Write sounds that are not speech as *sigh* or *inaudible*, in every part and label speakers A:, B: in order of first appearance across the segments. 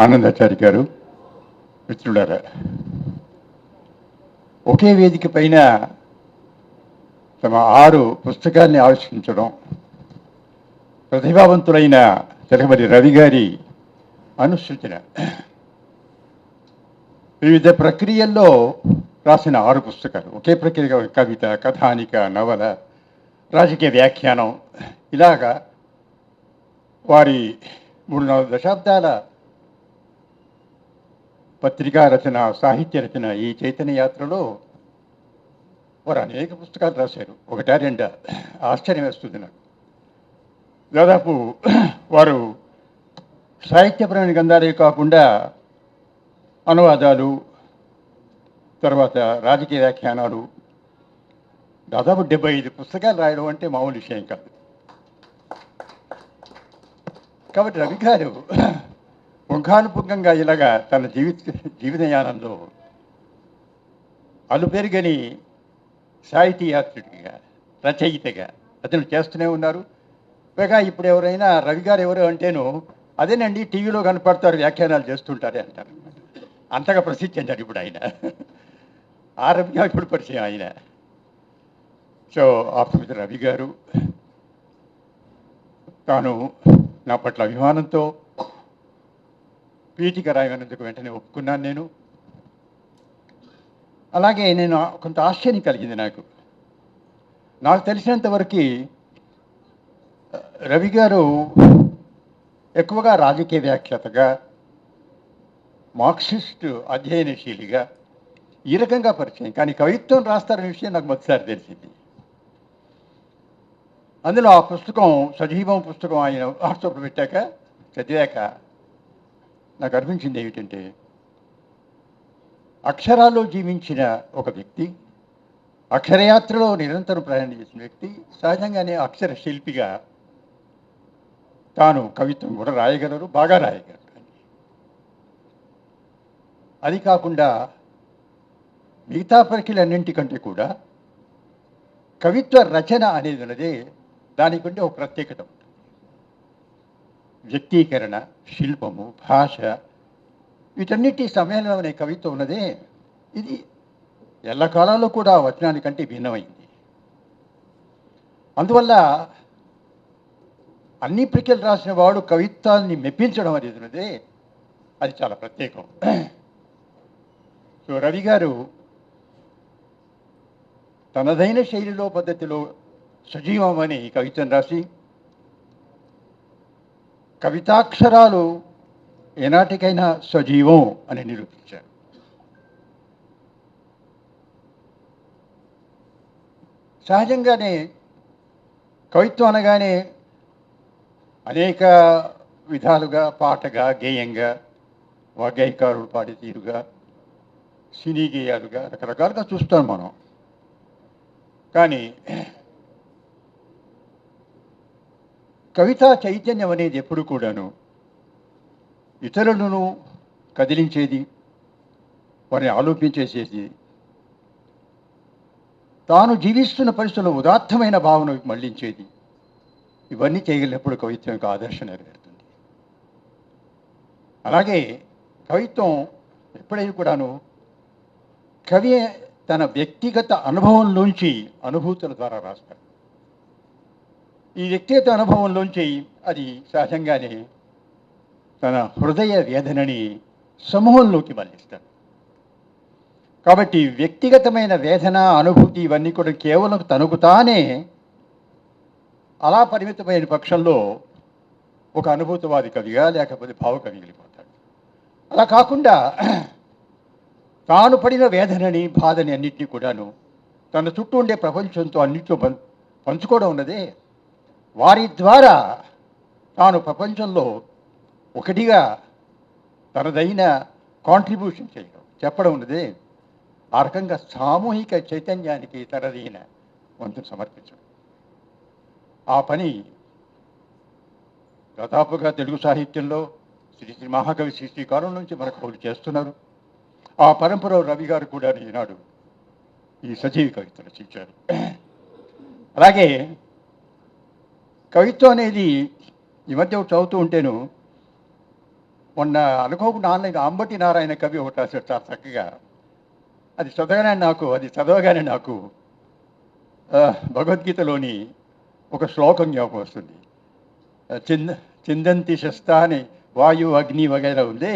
A: ఆనందాచారి గారు మిత్రులారా ఒకే వేదిక పైన తమ ఆరు పుస్తకాన్ని ఆవిష్కరించడం ప్రతిభావంతులైన తిరుమలి రవి గారి అనుసూచన వివిధ ప్రక్రియల్లో రాసిన ఆరు పుస్తకాలు ఒకే ప్రక్రియ కవిత కథానిక నవల రాజకీయ వ్యాఖ్యానం ఇలాగా వారి మూడు నాలుగు దశాబ్దాల పత్రికా రచన సాహిత్య రచన ఈ చైతన్య యాత్రలో వారు అనేక పుస్తకాలు రాశారు. ఒకటా రెండా? ఆశ్చర్యం వేస్తుంది నాకు. దాదాపు వారు సాహిత్యపరమైన గ్రంథాలే కాకుండా అనువాదాలు తర్వాత రాజకీయ వ్యాఖ్యానాలు దాదాపు డెబ్బై ఐదు పుస్తకాలు రాయడం అంటే మామూలు విషయం కాదు. కాబట్టి రవి గారు పుంఖానుపుంఖంగా ఇలాగా తన జీవిత జీవితయానంలో అలుపెరుగని సాహితీ యాత్రికుడిగా రచయితగా అతను చేస్తూనే ఉన్నారు. పైగా ఇప్పుడు ఎవరైనా రవి గారు ఎవరు అంటేను అదేనండి టీవీలో కనపడతారు వ్యాఖ్యానాలు చేస్తుంటారే అంటారు. అంతగా ప్రసిద్ధి చెందాడు ఇప్పుడు ఆయన. ఆ రవి గారు ఇప్పుడు పరిచయం ఆయన. సో ఆఫ్టర్ రవి గారు తాను నా పట్ల అభిమానంతో పీఠిక రాయమన్నందుకు వెంటనే ఒప్పుకున్నాను నేను. అలాగే నేను కొంత ఆశ్చర్యం కలిగింది నాకు. నాకు తెలిసినంత వరకు రవి గారు ఎక్కువగా రాజకీయ వ్యాఖ్యాతగా మార్క్సిస్ట్ అధ్యయనశీలిగా ఈ రకంగా పరిచయం. కానీ కవిత్వం రాస్తారనే విషయం నాకు మొదటిసారి తెలిసింది. అందులో ఆ పుస్తకం సజీవం పుస్తకం ఆయన వాట్సాప్లో పెట్టాక చదివాక నాకు అనిపించింది ఏమిటంటే అక్షరాల్లో జీవించిన ఒక వ్యక్తి అక్షరయాత్రలో నిరంతరం ప్రయాణం చేసిన వ్యక్తి సహజంగానే అక్షర శిల్పిగా తాను కవిత్వం కూడా రాయగలరు బాగా రాయగలరు. అది కాకుండా మిగతా ప్రక్రియలన్నింటికంటే కూడా కవిత్వ రచన అనేది ఉన్నదే దానికంటే ఒక ప్రత్యేకత. వ్యక్తీకరణ శిల్పము భాష వీటన్నిటి సమయంలో అనే కవిత్వం ఉన్నదే. ఇది ఎల్లకాలంలో కూడా వచనానికంటే భిన్నమైంది. అందువల్ల అన్ని ప్రక్రియలు రాసిన వాడు కవిత్వాన్ని మెప్పించడం అనేది ఉన్నదే. అది చాలా ప్రత్యేకం. సో రవి గారు తనదైన శైలిలో పద్ధతిలో సజీవమని కవిత్వం రాసి కవితాక్షరాలు ఏనాటికైనా సజీవం అని నిరూపించారు. సహజంగానే కవిత్వం అనగానే అనేక విధాలుగా పాటగా గేయంగా వాగ్గేయకారులు పాడే తీరుగా సినీ గేయాలుగా రకరకాలుగా చూస్తాం మనం. కానీ కవితా చైతన్యం అనేది ఎప్పుడు కూడాను ఇతరులను కదిలించేది వారిని ఆలోపించేసేది. తాను జీవిస్తున్న పరిస్థితుల్లో ఉదాత్తమైన భావన మళ్ళించేది. ఇవన్నీ చేయగలిగినప్పుడు కవిత్వం యొక్క ఆదర్శం నెరవేరుతుంది. అలాగే కవిత్వం ఎప్పుడైనా కూడాను కవి తన వ్యక్తిగత అనుభవంలోంచి అనుభూతుల ద్వారా రాస్తాడు. ఈ వ్యక్తిగత అనుభవంలోంచి అది సహజంగానే తన హృదయ వేదనని సమూహంలోకి మళ్ళిస్తాడు. కాబట్టి వ్యక్తిగతమైన వేదన అనుభూతి ఇవన్నీ కూడా కేవలం తనకు తానే అలా పరిమితమైన పక్షంలో ఒక అనుభూతవాది కవిగా లేకపోతే భావకవి వెళ్ళిపోతాడు అలా కాకుండా తాను పడిన వేదనని బాధని అన్నింటినీ కూడాను తన చుట్టూ ఉండే ప్రపంచంతో అన్నింటితో పంచుకోవడం ఉన్నదే వారి ద్వారా తాను ప్రపంచంలో ఒకటిగా తనదైన కాంట్రిబ్యూషన్ చేయడం చెప్పడం ఉన్నదే. ఆ రకంగా సామూహిక చైతన్యానికి తనదైన వంతును సమర్పించడం. ఆ పని దాదాపుగా తెలుగు సాహిత్యంలో శ్రీ శ్రీ మహాకవి శ్రీశ్రీ శ్రీకారం నుంచి మనకు వాళ్ళు చేస్తున్నారు. ఆ పరంపర రవి గారు కూడా ఈనాడు ఈ సజీవి కవిత రచించారు. *clears throat* అలాగే కవిత్వం అనేది ఈ మధ్య చదువుతూ ఉంటేను మొన్న అనుకోకుండా ఆన్లైన్ అంబటి నారాయణ కవి ఒకటి రాశాడు చాలా చక్కగా. అది చదవగానే నాకు అది చదవగానే నాకు భగవద్గీతలోని ఒక శ్లోకం జ్ఞాపకం వస్తుంది. చింద చిందంతి శస్తా అని వాయు అగ్ని వగైరా ఉంది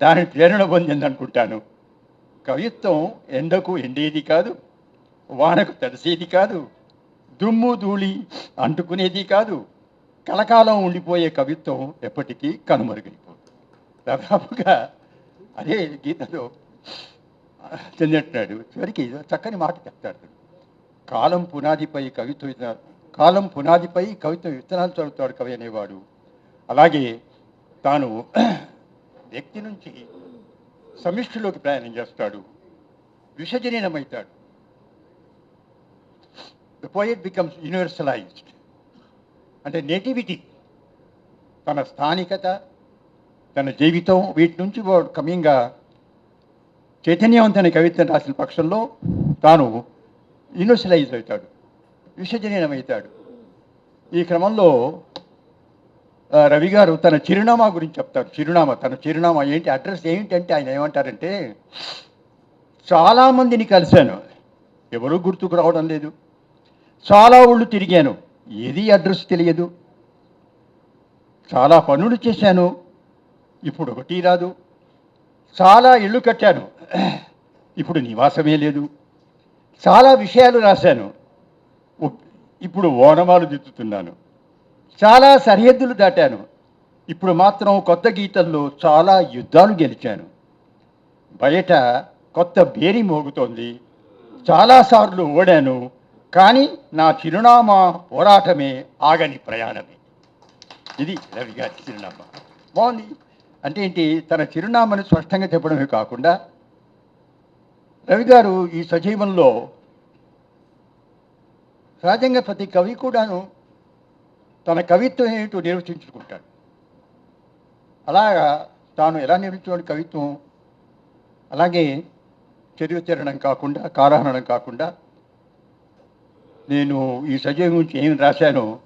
A: దాని ప్రేరణ పొందింది అనుకుంటాను కవిత్వం ఎండకు ఎండేది కాదు వానకు తడిసేది కాదు దుమ్ము ధూళి అంటుకునేది కాదు కలకాలం ఉండిపోయే కవిత్వం ఎప్పటికీ కనుమరుగైపోతుంది దాదాపుగా అదే గీతలో చెందినట్టున్నాడు. చివరికి చక్కని మాట చెప్తాడు. కాలం పునాదిపై కవిత్వ కాలం పునాదిపై కవిత్వ విత్తనాలు చదువుతాడు కవి అనేవాడు. అలాగే తాను వ్యక్తి నుంచి సమిష్టిలోకి ప్రయాణం చేస్తాడు. విషజనీనమవుతాడు. ద పోయట్ బికమ్స్ యూనివర్సలైజ్డ్ అంటే నేటివిటీ. తన స్థానికత తన జీవితం వీటి నుంచి వాడు చైతన్యం చైతన్యవంతమైన కవిత్వం రాసిన పక్షంలో తాను యూనివర్సలైజ్ అవుతాడు. విశ్వజనీయమవుతాడు ఈ క్రమంలో రవిగారు రవి గారు తన చిరునామా గురించి చెప్తారు. చిరునామా తన చిరునామా ఏంటి అడ్రస్ ఏంటంటే ఆయన ఏమంటారంటే చాలామందిని కలిశాను. ఎవరూ గుర్తుకు రావడం లేదు. చాలా ఊళ్ళు తిరిగాను. ఏది అడ్రస్ తెలియదు. చాలా పనులు చేశాను. ఇప్పుడు ఒకటి రాదు. చాలా ఇళ్ళు కట్టాను. ఇప్పుడు నివాసమే లేదు. చాలా విషయాలు రాశాను. ఇప్పుడు ఓనమాలు దిద్దుతున్నాను. చాలా సరిహద్దులు దాటాను. ఇప్పుడు మాత్రం కొత్త గీతల్లో చాలా యుద్ధాలు గెలిచాను. బయట కొత్త బేరి మోగుతోంది. చాలాసార్లు ఓడాను. కానీ నా చిరునామా పోరాటమే ఆగని ప్రయాణమే. ఇది రవి గారి చిరునామా. బాగుంది. అంటే ఏంటి? తన చిరునామాను స్పష్టంగా చెప్పడమే కాకుండా రవి గారు ఈ సజీవంలో సహజంగా ప్రతి కవి కూడాను తన కవిత్వం ఏంటో నిర్వచించుకుంటాడు. అలాగా తాను ఎలా నిర్వచించిన కవిత్వం? అలాగే చరిత్రణం కాకుండా కారహరణం కాకుండా నేను ఈ సజీవం గురించి ఏం రాశాను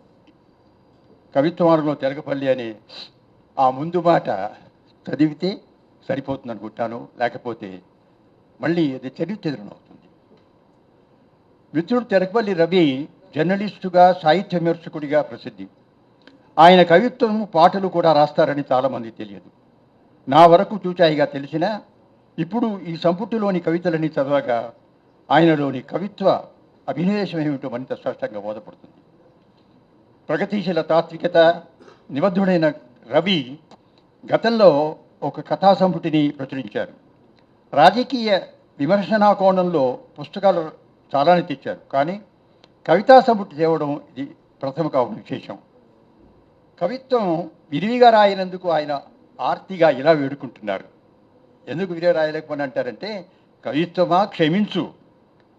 A: కవిత్వ మార్గంలో తెలకపల్లి అనే ఆ ముందు మాట చదివితే సరిపోతుంది అనుకుంటాను. లేకపోతే మళ్ళీ అది చరిత్రం అవుతుంది. మిత్రుడు తెరకపల్లి రవి జర్నలిస్టుగా సాహిత్య విమర్శకుడిగా ప్రసిద్ధి. ఆయన కవిత్వం పాటలు కూడా రాస్తారని చాలామంది తెలియదు. నా వరకు చూచాయిగా తెలిసిన ఇప్పుడు ఈ సంపుటిలోని కవితలని చదవగా ఆయనలోని కవిత్వ అభినవేశం ఏమిటో మరింత స్పష్టంగా బోధపడుతుంది. ప్రగతిశీల తాత్వికత నిబద్ధుడైన రవి గతంలో ఒక కథా సంపుటిని ప్రచురించారు. రాజకీయ విమర్శనా కోణంలో పుస్తకాలు చాలానే తెచ్చారు కానీ కవితా సంపుటి తేవడం ఇది ప్రథమ కావడం విశేషం. కవిత్వం విరివిగా రాయినందుకు ఆయన ఆర్తిగా ఇలా వేడుకుంటున్నారు. ఎందుకు విరిగా రాయలేకపోయినా అంటారంటే కవిత్వమా క్షమించు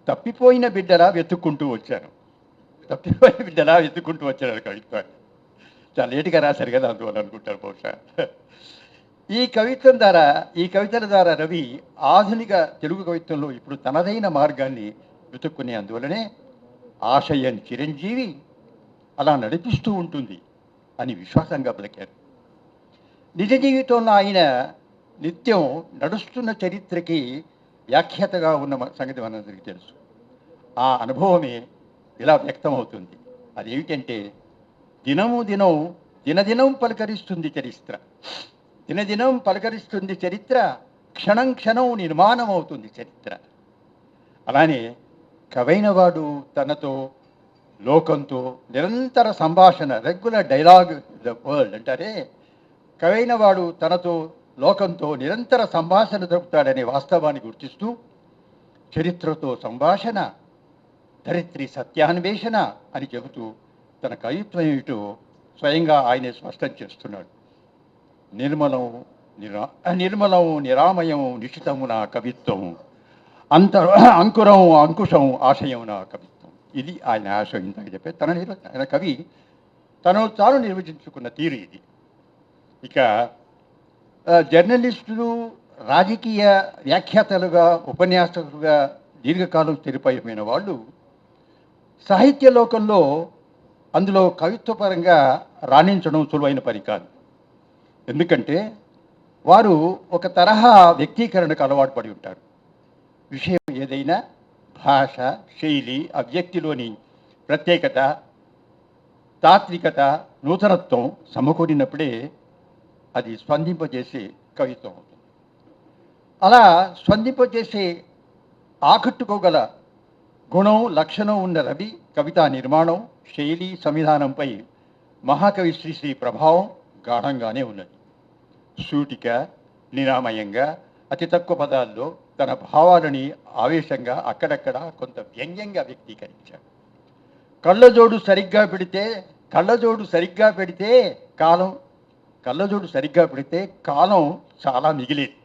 A: తప్పిపోయిన బిడ్డలా వెతుక్కుంటూ వచ్చాను. తప్పిపోయిన బిడ్డలా వెతుక్కుంటూ వచ్చారు కవిత్వాన్ని చాలా లేటుగా రాశారు కదా అందువల్ల అనుకుంటారు బహుశా. ఈ కవిత్వం ద్వారా ఈ కవితల ద్వారా రవి ఆధునిక తెలుగు కవిత్వంలో ఇప్పుడు తనదైన మార్గాన్ని వెతుక్కునే అందువలనే ఆశయం చిరంజీవి అలా నడిపిస్తూ ఉంటుంది అని విశ్వాసంగా పలికారు. నిజ జీవితంలో ఆయన నిత్యం నడుస్తున్న చరిత్రకి వ్యాఖ్యాతగా ఉన్న సంగతి మనందరికీ తెలుసు. ఆ అనుభవమే ఇలా వ్యక్తమవుతుంది. అదేమిటంటే దినము దినం దినదినం పలకరిస్తుంది చరిత్ర. దినదినం పలకరిస్తుంది చరిత్ర క్షణం క్షణం నిర్మాణం అవుతుంది చరిత్ర. అలానే కవైన వాడు తనతో లోకంతో నిరంతర సంభాషణ రెగ్యులర్ డైలాగ్ ద వరల్డ్ అంటారే కవైన వాడు తనతో లోకంతో నిరంతర సంభాషణ జరుపుతాడనే వాస్తవాన్ని గుర్తిస్తూ చరిత్రతో సంభాషణ ధరిత్రి సత్యాన్వేషణ అని చెబుతూ తన కవిత్వం ఏమిటో స్వయంగా ఆయనే స్పష్టం చేస్తున్నాడు. నిర్మలం నిరా నిర్మలం నిరామయం నిశితము నా కవిత్వం. అంత అంకురం అంకుశం ఆశయం నా కవిత్వం. ఇది ఆయన ఆశయం ఇందాక చెప్పే తన నిర్వ ఆయన కవి తను తాను నిర్వచించుకున్న తీరు ఇది. ఇక జర్నలిస్టులు రాజకీయ వ్యాఖ్యాతలుగా ఉపన్యాసకులుగా దీర్ఘకాలం స్థిరపడిపోయిన వాళ్ళు సాహిత్య లోకంలో అందులో కవిత్వపరంగా రాణించడం సులువైన పని కాదు. ఎందుకంటే వారు ఒక తరహా వ్యక్తీకరణకు అలవాటు పడి ఉంటారు. విషయం ఏదైనా భాష శైలి ఆ వ్యక్తిలోని ప్రత్యేకత తాత్వికత నూతనత్వం సమకూరినప్పుడే అది స్పందింపజేసే కవిత్వం అవుతుంది. అలా స్పందింపజేసే ఆకట్టుకోగల గుణం లక్షణం ఉన్న రవి కవితా నిర్మాణం శైలి సంవిధానంపై మహాకవి శ్రీశ్రీ ప్రభావం గాఢంగానే ఉన్నది. సూటిక నిరామయంగా అతి తక్కువ పదాల్లో తన భావాలని ఆవేశంగా అక్కడక్కడ కొంత వ్యంగ్యంగా వ్యక్తీకరించాడు. కళ్ళజోడు సరిగ్గా పెడితే కళ్ళజోడు సరిగ్గా పెడితే కాలం కళ్ళజోడు సరిగ్గా పెడితే కాలం చాలా మిగిలేదు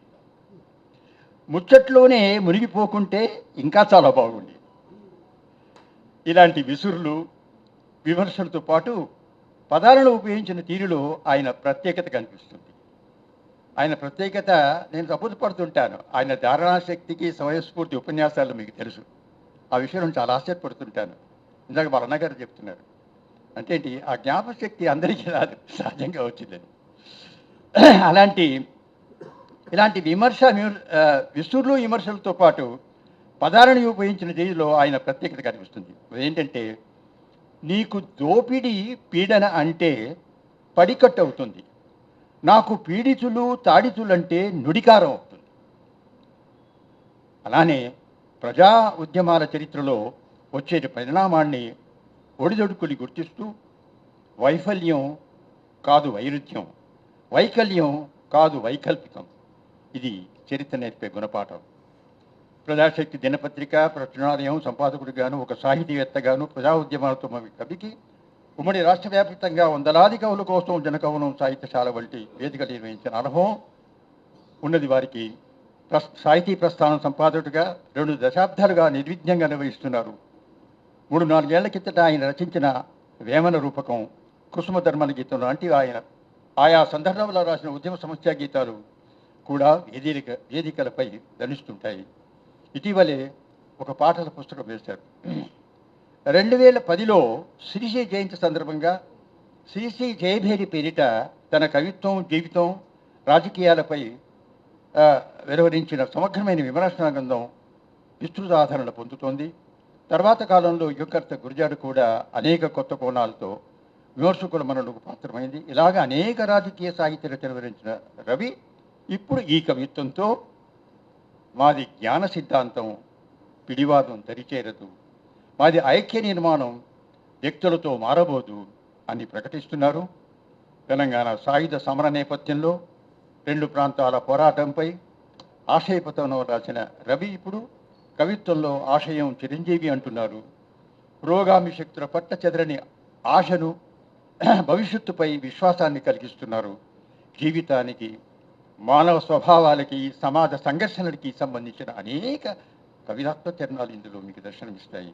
A: ముచ్చట్లోనే మునిగిపోకుంటే ఇంకా చాలా బాగుంది ఇలాంటి విసురులు విమర్శలతో పాటు పదాలను ఉపయోగించిన తీరులో ఆయన ప్రత్యేకత కనిపిస్తుంది. ఆయన ప్రత్యేకత నేను తప్పుపడుతుంటాను ఆయన ధారణాశక్తికి సమయస్ఫూర్తి ఉపన్యాసాలు మీకు తెలుసు. ఆ విషయంలో చాలా ఆశ్చర్యపడుతుంటాను. ఇందాక వాళ్ళ అన్నగారు చెప్తున్నారు. అంటే ఏంటి? ఆ జ్ఞాపశక్తి అందరికీ రాదు. సహజంగా వచ్చిందని. అలాంటి ఇలాంటి విమర్శ విసురులు విమర్శలతో పాటు పదాలను ఉపయోగించిన తేదీలో ఆయన ప్రత్యేకత కనిపిస్తుంది ఏంటంటే నీకు దోపిడీ పీడన అంటే పడికట్టు అవుతుంది. నాకు పీడితులు తాడితులంటే నుడికారం అవుతుంది. అలానే ప్రజా ఉద్యమాల చరిత్రలో వచ్చే పరిణామాన్ని ఒడిదొడుకుని గుర్తిస్తూ వైఫల్యం కాదు వైరుధ్యం. వైకల్యం కాదు వైకల్పికం. ఇది చరిత్ర నేర్పే గుణపాఠం. ప్రజాశక్తి దినపత్రిక ప్రచురణాలయం సంపాదకుడిగాను ఒక సాహితీవేత్తగాను ప్రజా ఉద్యమాలతో మన కవికి ఉమ్మడి రాష్ట్ర వ్యాప్తంగా వందలాది కవుల కోసం జనకవనం సాహిత్యశాల వంటి వేదికలు నిర్వహించిన అనుభవం ఉన్నది వారికి. సాహితీ ప్రస్థానం సంపాదకుడిగా రెండు దశాబ్దాలుగా నిర్విఘ్నంగా నిర్వహిస్తున్నారు. మూడు నాలుగేళ్ళ కిందట ఆయన రచించిన వేమన రూపకం కుసుమ ధర్మల గీతం లాంటివి ఆయన ఆయా సందర్భంలో రాసిన ఉద్యమ సమస్య గీతాలు కూడా వేదిక వేదికలపై ధనిస్తుంటాయి ఇటీవలే ఒక పాటల పుస్తకం వేశారు. రెండు వేల పదిలో శ్రీశ్రీ జయంతి సందర్భంగా శ్రీశ్రీ జయభేరి పేరిట తన కవిత్వం జీవితం రాజకీయాలపై వెలువరించిన సమగ్రమైన విమర్శన గ్రంథం విస్తృత ఆదరణ పొందుతోంది. తర్వాత కాలంలో యువకర్త గురిజాడు కూడా అనేక కొత్త కోణాలతో విమర్శకుల మనలకు పాత్రమైంది. ఇలాగ అనేక రాజకీయ సాహిత్య రచన వివరించిన రవి ఇప్పుడు ఈ కవిత్వంతో మాది జ్ఞాన సిద్ధాంతం పిడివాదం దరిచేరదు. మాది ఐక్య నిర్మాణం వ్యక్తులతో మారబోదు అని ప్రకటిస్తున్నారు. తెలంగాణ సాయుధ సమర నేపథ్యంలో రెండు ప్రాంతాల పోరాటంపై ఆశయపతంలో రాసిన రవి ఇప్పుడు కవిత్వంలో ఆశయం చిరంజీవి అంటున్నారు. పురోగామి శక్తుల పట్ల చెదరని ఆశను *clears throat* భవిష్యత్తుపై విశ్వాసాన్ని కలిగిస్తున్నారు. జీవితానికి మానవ స్వభావాలకి సమాజ సంఘర్షణలకి సంబంధించిన అనేక కవితాత్మ చరణాలు ఇందులో మీకు దర్శనమిస్తాయి.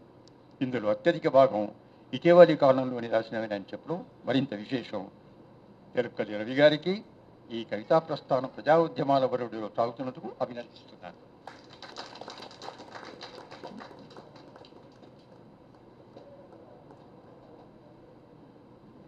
A: ఇందులో అత్యధిక భాగం ఇటీవలి కాలంలోని రాసినవి అని చెప్పడం మరింత విశేషం. తిరుపతి రవి గారికి ఈ కవితా ప్రస్థానం ప్రజా ఉద్యమాల వరుడిలో సాగుతున్నందుకు అభినందిస్తున్నాను.